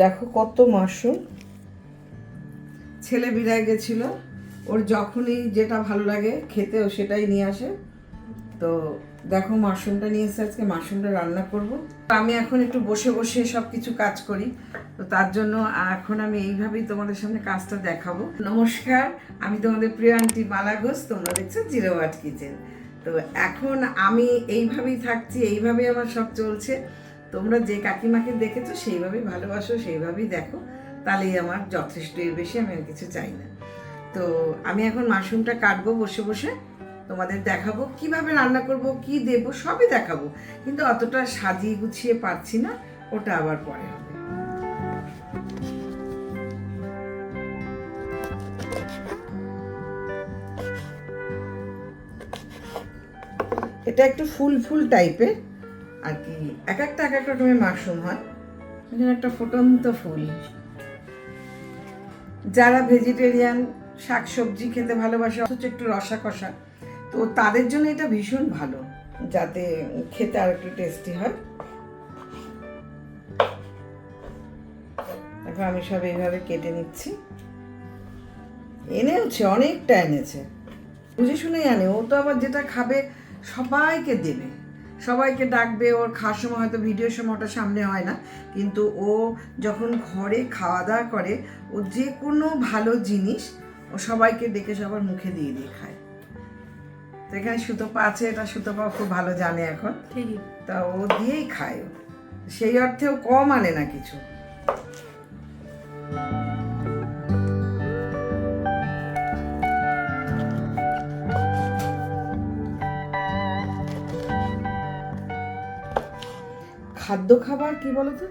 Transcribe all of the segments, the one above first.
দেখো কত মাশরুম। ছেলে বিদায় গেছিল, ওর যখনই যেটা ভালো লাগে খেতে ও সেটাই নিয়ে আসে। তো দেখো মাশরুমটা নিয়ে এসে আজকে মাশরুমটা রান্না করব। আমি এখন একটু বসে বসে সব কিছু কাজ করি, তো তার জন্য এখন আমি এইভাবেই তোমাদের সামনে কাজটা দেখাবো। নমস্কার, আমি তোমাদের প্রিয় আন্টি মালা ঘোষ, তোমরা দেখছ জিরো ওয়াট কিচেন। তো এখন আমি এইভাবেই থাকছি, এইভাবেই আমার সব চলছে। তোমরা যে কাকিমাকে দেখেছ সেইভাবেই ভালোবাসো, সেইভাবেই দেখো। তাহলেই আমার যথেষ্ট, এর বেশি আমি আর কিছু চাই না। তো আমি এখন মাশরুমটা কাটবো বসে বসে। তোমাদের দেখাবো, কীভাবে রান্না করব, কি দেব, সবই দেখাবো। কিন্তু অতটা সাজিয়ে গুছিয়ে পারছি না, ওটা আবার পরে এটা একটু ফুল ফুল টাইপের আর কি, এক একটা, এক এক রকমের মাশরুম হয়। এখানে একটা ফুটন্ত ফুল। যারা ভেজিটেরিয়ান শাকসবজি খেতে ভালোবাসে, অথচ একটু রসা কষা তো তাদের জন্য এটা ভীষণ ভালো, যাতে খেতে আর একটু টেস্টি হয়। এখন আমি সব এইভাবে কেটে নিচ্ছি। এনেওছে, অনেকটা এনেছে। বুঝে শুনেই আনে, ও তো আবার যেটা খাবে, সবাইকে দেবে। সবাইকে ডাকবে ওর খাওয়ার সময় হয়তো ভিডিওর সময় ওটা সামনে হয় না। কিন্তু ও যখন ঘরে খাওয়া দাওয়া করে ও যে কোনো ভালো জিনিস ও সবাইকে ডেকে সবার মুখে দিয়ে দিয়ে খায়। তো এখানে সুতোপা আছে এটা সুতোপা খুব ভালো জানে এখন। তা ও দিয়েই খায়। সেই অর্থেও কম আনে না কিছু। খাদ্য খাবার কি বলতো?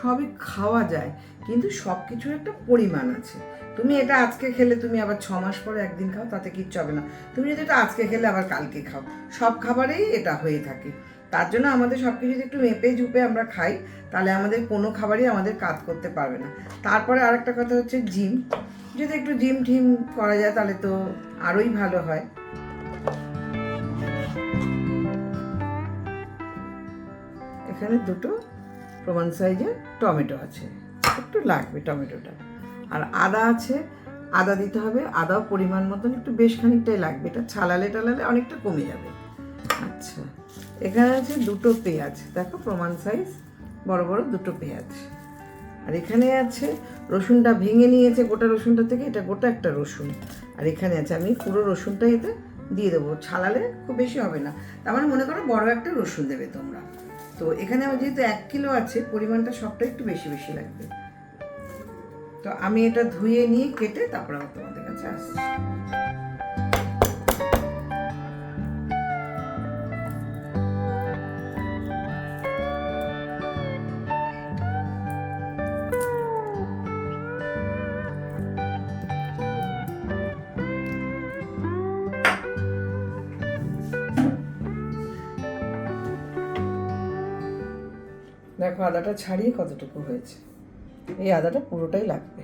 সবই খাওয়া যায়, কিন্তু সব কিছুর একটা পরিমাণ আছে। তুমি এটা আজকে খেলে, তুমি আবার ছ মাস পরে একদিন খাও, তাতে কিচ্ছু হবে না। তুমি যদি এটা আজকে খেলে, আবার কালকে খাও। সব খাবারেই এটা হয়ে থাকে। তার জন্য আমাদের সব কিছু একটু মেপে ঝুপে আমরা খাই, তাহলে আমাদের কোনো খাবারই আমাদের কাজ করতে পারবে না। তারপরে আরেকটা কথা হচ্ছে জিম। যদি একটু জিম টিম করা যায়, তাহলে তো আরোই ভালো হয়। এখানে দুটো প্রমাণ সাইজের টমেটো আছে। একটু লাগবে টমেটোটা। আর আদা আছে, আদা দিতে হবে, আদাও পরিমাণ মতন একটু বেশ খানিকটাই লাগবে। এটা ছালালে টালালে অনেকটা কমে যাবে। আচ্ছা এখানে আছে দুটো পেঁয়াজ। দেখো প্রমাণ সাইজ, বড় বড় দুটো পেঁয়াজ। আর এখানে আছে, রসুনটা ভেঙে নিয়েছে গোটা রসুনটা থেকে, এটা গোটা একটা রসুন। আর এখানে আছে, আমি পুরো রসুনটা এতে দিয়ে দেবো। ছালালে খুব বেশি হবে না। তার মানে মনে করো বড় একটা রসুন দেবে তোমরা। তো এখানে আমার যেহেতু এক কিলো আছে, পরিমাণটা সবটা একটু বেশি বেশি লাগবে। তো আমি এটা ধুয়ে নিয়ে কেটে তারপরে আমার তোমাদের কাছে আসছি। দেখো আদাটা ছাড়িয়ে কতটুকু হয়েছে। এই আদাটা পুরোটাই লাগবে।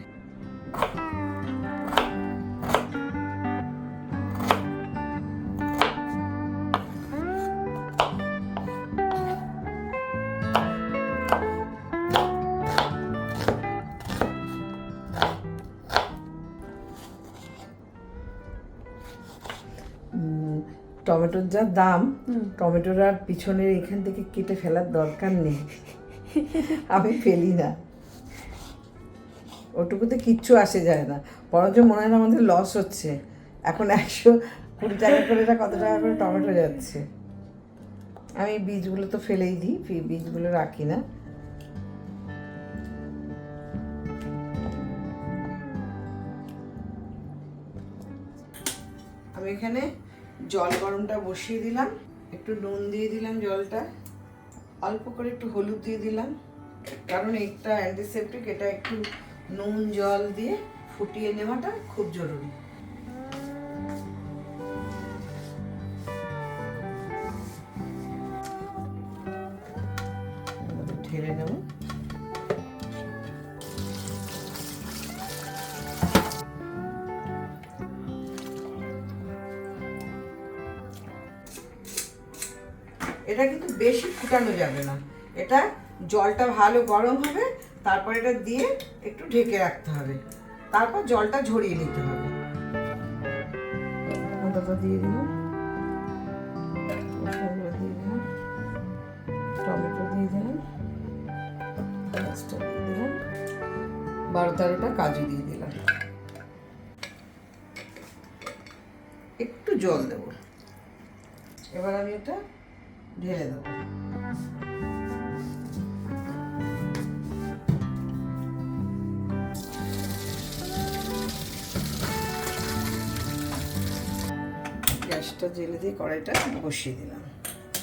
টমেটোর যা দাম টমেটোর আর পিছনের এখান থেকে কেটে ফেলার দরকার নেই। আমি ফেলি না। ওটুকুতে কিচ্ছু আসে যায় না। বরঞ্চ মনে হয় না আমাদের লস হচ্ছে। এখন একশো কুড়ি টাকা করে এটা কত টাকা করে টমেটো যাচ্ছে। আমি বীজগুলো তো ফেলেই দিই বীজগুলো রাখি না। আমি এখানে জল গরমটা বসিয়ে দিলাম। একটু নুন দিয়ে দিলাম জলটা। অল্প করে একটু হলুদ দিয়ে দিলাম। কারণ এটা অ্যান্টিসেপটিক এটা একটু নুন, জল দিয়ে ফুটিয়ে নেওয়াটা খুব জরুরি। ঢেলে নেব। এটা কিন্তু বেশি ফুটানো যাবে না। এটা জলটা ভালো গরম হবে, তারপর এটা দিয়ে একটু ঢেকে রাখতে হবে। তারপর জলটা ঝরিয়ে নিতে হবে। টমেটো দিয়ে দিলাম। দিয়ে দিলাম। বারো তেরোটা কাজু দিয়ে দিলাম। একটু জল দেব। এবার আমি এটা ঢেলে গ্যাসটা জেলে দিয়ে কড়াইটা বসিয়ে দিলাম।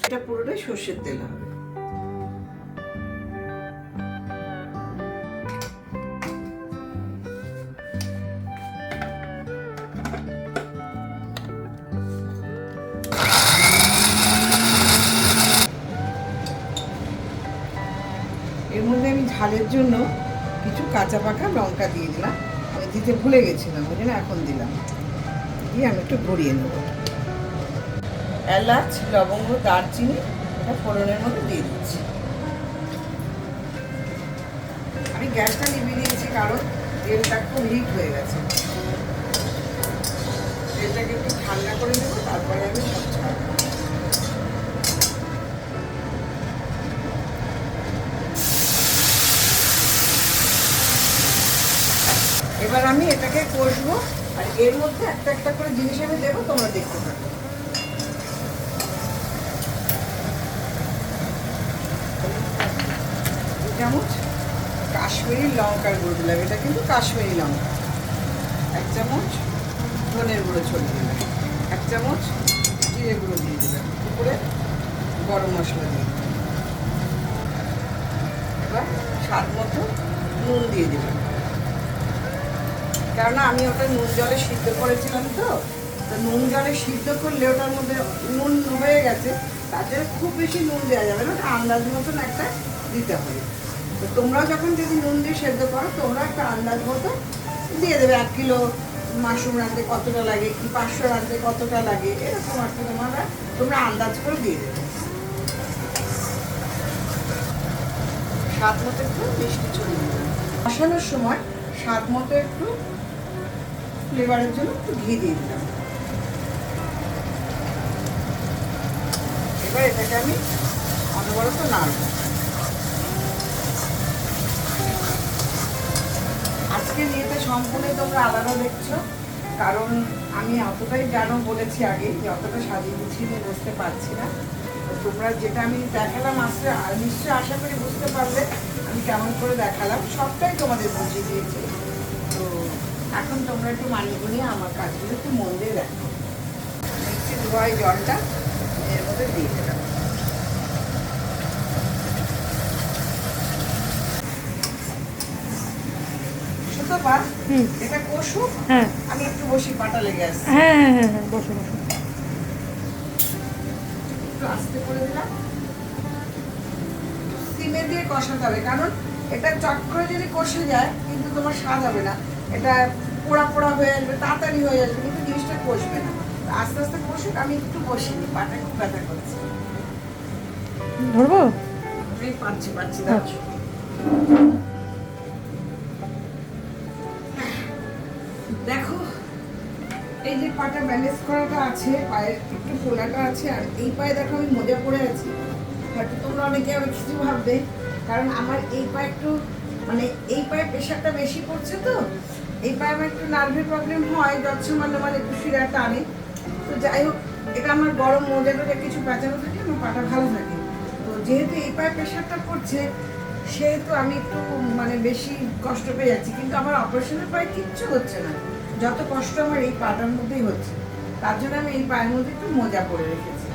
এটা পুরোটাই সর্ষের তেল হবে। ঝালের জন্য কিছু কাঁচা পাকা লঙ্কা দিয়ে দিলাম। আমি দিতে ভুলে গেছিলাম, ওই জন্য এখন দিলাম। দিয়ে আমি একটু গড়িয়ে নেব। এলাচ, লবঙ্গ, দারচিনি এটা ফোড়নের মধ্যে দিয়ে দিচ্ছি। আমি গ্যাসটা নিভিয়ে দিয়েছি কারণ তেলটা খুব হিট হয়ে গেছে। তেলটাকে একটু ঠান্ডা করে নেব, তারপরে আমি সব ছাড়বো। এবার আমি এটাকে কষবো, আর এর মধ্যে একটা একটা করে জিনিস আমি দেবো, তোমরা দেখতে পাবে চামচ কাশ্মীরি লঙ্কার গুঁড়ো দিলাম, এটা কিন্তু কাশ্মীরি লঙ্কা। এক চামচ ধনের গুঁড়ো ছড়িয়ে দিলাম, এক চামচ জিরে গুঁড়ো দিয়ে দিলাম, উপরে গরম মশলা দিয়ে এবার স্বাদ মতো নুন দিয়ে দিলাম। কেননা আমি ওটা নুন জলে সিদ্ধ করেছিলাম তো নুন জলে সিদ্ধ করলে ওটার মধ্যে নুন হয়ে গেছে, তার জন্য খুব বেশি নুন দেওয়া যাবে না, ওটা আন্দাজ মতন একটা দিতে হবে। তো তোমরা যখন যদি নুন দিয়ে সেদ্ধ করো, তোমরা একটা আন্দাজ মতো দিয়ে দেবে, এক কিলো মাশরুম রাঁধতে কতটা লাগে, কি পাঁচশো রাঁধতে কতটা লাগে, এরকম একটা তোমরা তোমরা আন্দাজ করে দিয়ে দেবে। স্বাদ মতো একটু মিষ্টি ছড়িয়ে দেবে বসানোর সময় স্বাদ মতো একটু ফ্লেভারের জন্য একটু ঘি দিয়ে দিলাম। এবার এটাকে আমি অনবরত নাড়ব। আজকে নিয়েতে সম্পূর্ণ তোমরা আলাদা দেখছ, কারণ আমি অতটাই জানো বলেছি আগে যে অতটা সাজিয়ে গুছিয়ে বসতে পারছি না। তোমরা যেটা আমি দেখালাম আসলে নিশ্চয়ই আশা করি বুঝতে পারলে আমি কেমন করে দেখালাম, সবটাই তোমাদের বুঝিয়ে দিয়েছি। তো এখন তোমরা একটু মানিয়ে আমার কাজগুলো একটু মন দিয়ে দেখো ধোয়াই জলটা এর মধ্যে দিয়ে দিলাম। এটা কষু হ্যাঁ। আমি একটু বসি পাটা লেগে আসছি। হ্যাঁ হ্যাঁ হ্যাঁ হ্যাঁ বসো বসো। একটু আস্তে করে দিলাম। সিমে দিয়ে কষাতে হবে কারণ এটা চট করে যদি কষে যায় কিন্তু তোমার স্বাদ হবে না। এটা পোড়া পোড়া হয়ে আসবে তাড়াতাড়ি হয়ে আসবে কিন্তু জিনিসটা কষবে না। আস্তে আস্তে কষুক আমি একটু বসিনি পাটা খুব ব্যথা করছে। ধরবো? পাচ্ছি পাচ্ছি দাও আচ্ছা। দেখো এই যে পাটা ব্যালেন্স করাটা আছে পায়ের একটু ফোলাটা আছে আর এই পায়ে দেখো আমি মোজা পরে আছি। হয়তো তোমরা অনেকে আবার কিছু ভাববে কারণ আমার এই পায়ে একটু মানে এই পায়ে প্রেশারটা বেশি পড়ছে তো এই পায়ে আমার একটু নার্ভের প্রবলেম হয় যত সময় মানে একটু শিরা টানে। তো যাই হোক এটা আমার গরম মোজাটা কিছু প্যাঁচানো থাকে আমার পাটা ভালো থাকে। তো যেহেতু এই পায়ে প্রেশারটা পড়ছে সেহেতু আমি একটু মানে বেশি কষ্ট পেয়ে যাচ্ছি। কিন্তু আমার অপারেশনের পায়ে কিচ্ছু হচ্ছে না। যত কষ্ট আমার এই পাটার মধ্যেই হচ্ছে। তার জন্য আমি এই পায়ের মধ্যে একটু মোজা পরে রেখেছি।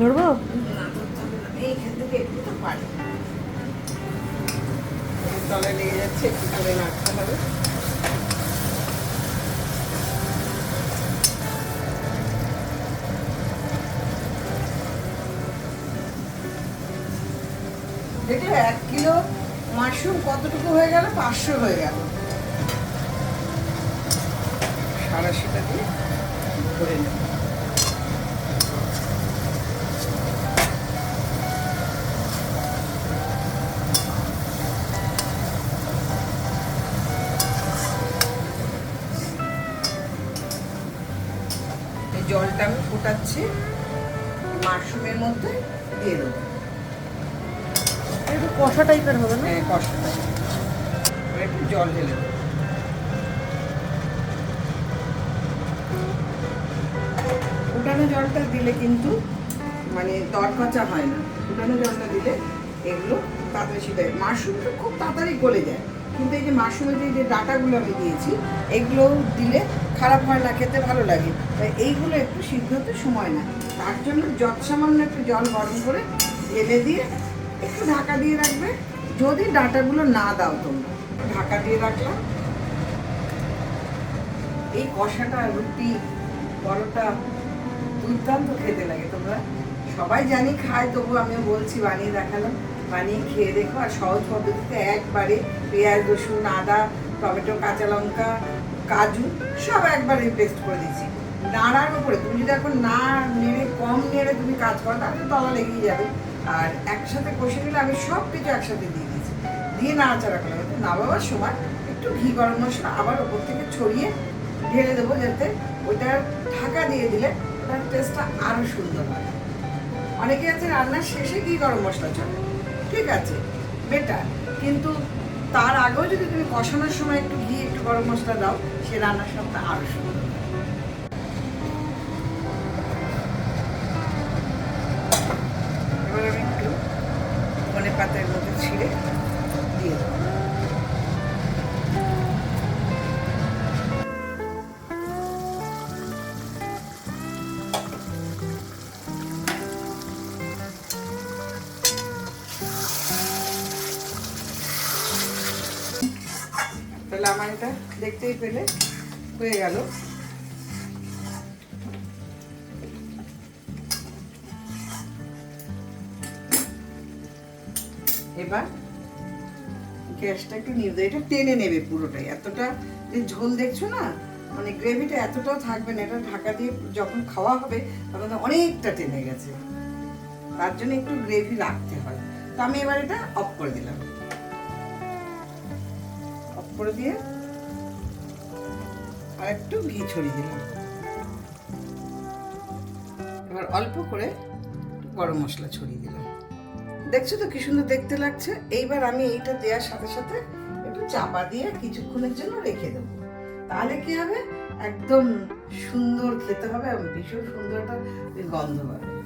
ধরবো? না, ধরতে হবে না। এইখান থেকে একটু তো পারি। এই তলায় লেগে যাচ্ছে, একটু করে রাখতে হবে। দেখলে এক কিলো মাশরুম কতটুকু হয়ে গেল? পাঁচশো হয়ে গেল। সারাশিটা দিয়ে করে নেব। আমি ফোটাচ্ছি মাশরুমের মধ্যে দিয়ে দেবো। একটু কষা টাইপের হবে না? হ্যাঁ কষাটা এবার একটু জল ঢেলে দেবো। ফুটানো জলটা দিলে কিন্তু মানে দরকচা হয় না। ফুটানো জলটা দিলে এগুলো তাড়াতাড়ি হয় মাশরুম তো খুব তাড়াতাড়ি গলে যায়। কিন্তু এই যে মাশরুমের যে- ডাটাগুলো আমি দিয়েছি এগুলো দিলে খারাপ হয় না, খেতে ভালো লাগে। তাই এইগুলো একটু সিদ্ধ হতে সময় না তার জন্য যত সামান্য একটু জল গরম করে ঢেলে দিয়ে একটু ঢাকা দিয়ে রাখবে। যদি ডাটাগুলো না দাও তোমরা, ঢাকা দিয়ে রাখলাম। এই কষাটা, রুটি, পরোটা দুর্দান্ত খেতে লাগে তোমরা। সবাই জানি খায়, তবু আমিও বলছি বানিয়ে দেখালাম। বানিয়ে খেয়ে দেখো আর সহজ পদ্ধতিতে একবারে পেঁয়াজ, রসুন, আদা, টমেটো, কাঁচা লঙ্কা, কাজু সব একবারে পেস্ট করে দিয়েছি। নাড়ার উপরে তুমি যদি এখন না নেড়ে কম নেড়ে তুমি কাজ করো, তাহলে তলা লেগেই যাবে। আর একসাথে কষে নিলে আমি সব কিছু একসাথে দিয়ে দিয়েছি। দিয়ে নাড়াচাড়া একটু নামাবার সময় একটু ঘি গরম মশলা আবার ওপর থেকে ছড়িয়ে ঢেলে দেবো যাতে ওইটা ঢাকা দিয়ে দিলে ওটার টেস্টটা আরও সুন্দর হয়। অনেকে আছে রান্নার শেষে ঘি গরম মশলা চলে ঠিক আছে বেটার কিন্তু তার আগেও যদি তুমি কষানোর সময় একটু ঘি, একটু গরম মশলা দাও, সে রান্নার স্বাদটা আরও সুন্দর একটু পাতার মধ্যে ছিঁড়ে দিয়ে দেবো। তাহলে আমার এটা, দেখতেই পেলে, হয়ে গেল। এবার গ্যাসটা একটু নিয়ে এটা টেনে নেবে পুরোটাই। এতটা যে ঝোল দেখছ না মানে গ্রেভিটা এতটাও থাকবে না, এটা ঢাকা দিয়ে যখন খাওয়া হবে, তখন অনেকটা টেনে গেছে। তার জন্য একটু গ্রেভি রাখতে হয়। তো আমি এবার এটা অফ করে দিলাম। করে দিয়ে আর একটু ঘি ছড়িয়ে দিলাম। এবার অল্প করে গরম মশলা ছড়িয়ে দিলাম। দেখছ তো কি সুন্দর দেখতে লাগছে? এইবার আমি এইটা দেওয়ার সাথে সাথে একটু চাপা দিয়ে কিছুক্ষণের জন্য রেখে দেবো। তাহলে কি হবে? একদম সুন্দর খেতে হবে ভীষণ সুন্দর একটা গন্ধ হবে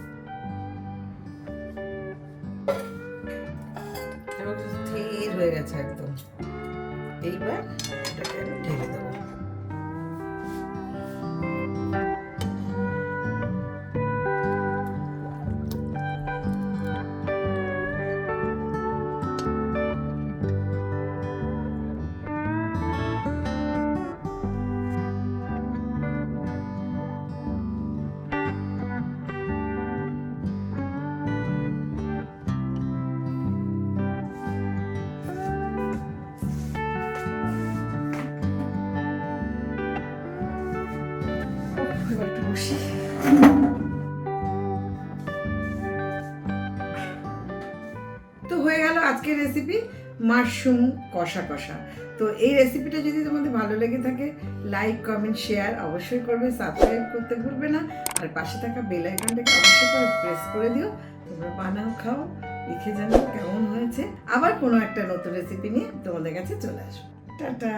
তো হয়ে গেল আজকের রেসিপি মাশরুম কষা কষা। তো এই রেসিপিটা যদি তোমাদের ভালো লেগে থাকে লাইক কমেন্ট শেয়ার অবশ্যই করবে সাবস্ক্রাইব করতে ভুলবে না। আর পাশে থাকা বেল আইকনটাকে অবশ্যই করে প্রেস করে দিও। তোমরা বানাও, খাও, লিখে জানাও কেমন হয়েছে। আবার কোনো একটা নতুন রেসিপি নিয়ে তোমাদের কাছে চলে আসব। টাটা!